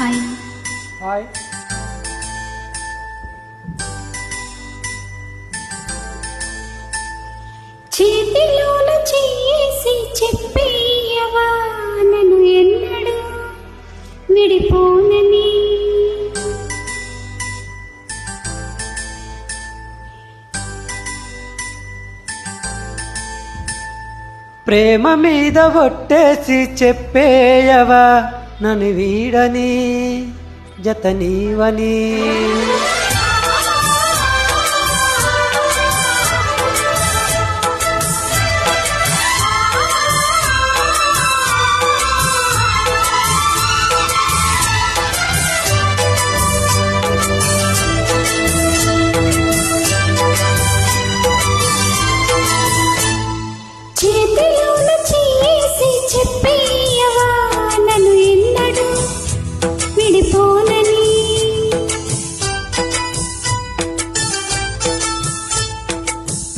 Hi hi చేతిలోన చేసి చెప్పేయవా నన్ను ఎన్నడు విడిపోనని? ప్రేమ మీద ఒట్టేసి చెప్పేయవా? నన్ను వీడని జత నీవని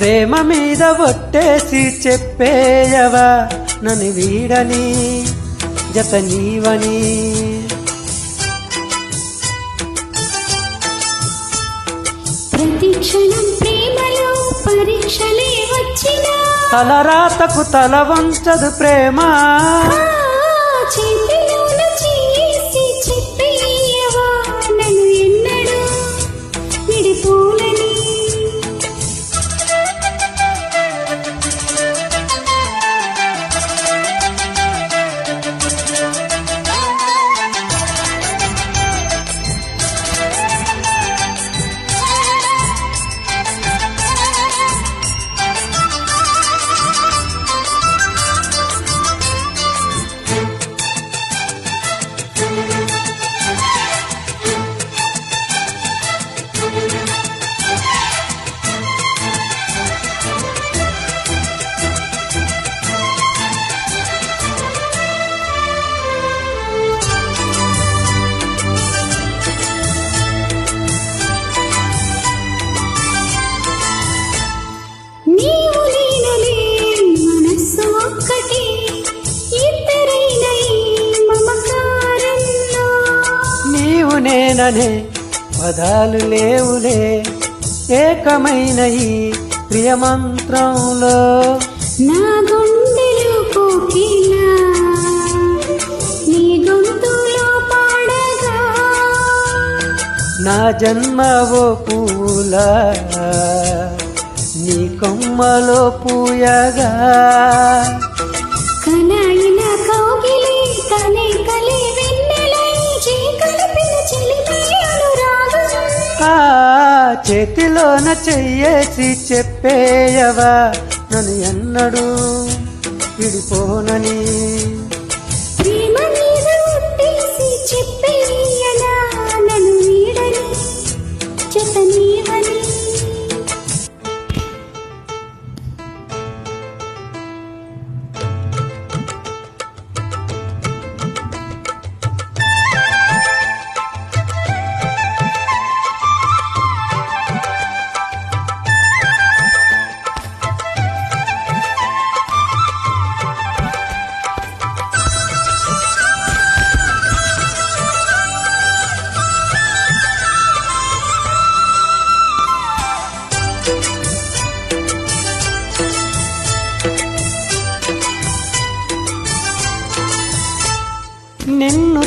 ప్రేమ మీద ఒట్టేసి చెప్పేయవా నన్ను వీడని జత నీవని తలరాతకు తల వంచదు ప్రేమ నేననే పదాలు లేవులే. ఏకమైన ఈ ప్రియమంత్రంలో. నా గుండెలో కోకిలా నీ గొంతులో పాడగా. నా జన్మ ఓ పూల నీ కొమ్మలో పూయగా. చేతిలోన చెయ్యేసి చెప్పేయవా? నన్ను ఎన్నడూ విడిపోనని.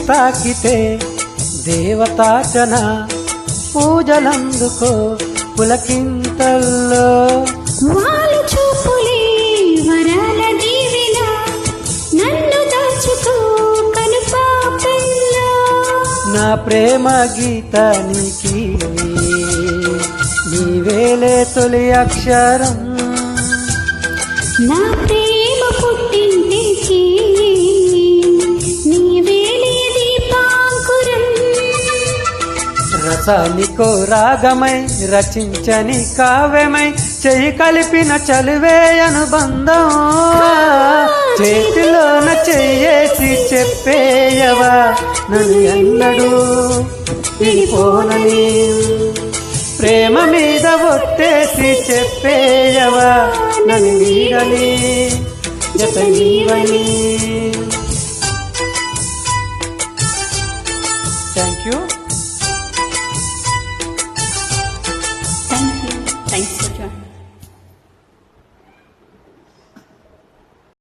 తాకితే దేవతాచన పూజలందుకో పులకింతల్లో. వాళ్ళు చూపులే వరాల దీవెన నన్ను దాచుకో కనుపాపల్లో నా ప్రేమ గీతానికి నీవేలే తొలి అక్షరం. నా ప్రేమ రసానికో రాగమై రచించని కావ్యమై చెయ్యి కలిపిన చలివే అనుబంధం. చేతిలోన చెయ్యేసి చెప్పేయవా? నన్ను ఎన్నడూ విడిపోనని. ప్రేమ మీద ఒట్టేసి చెప్పేయవా? నన్ను వీడని జత నీవని. Thank you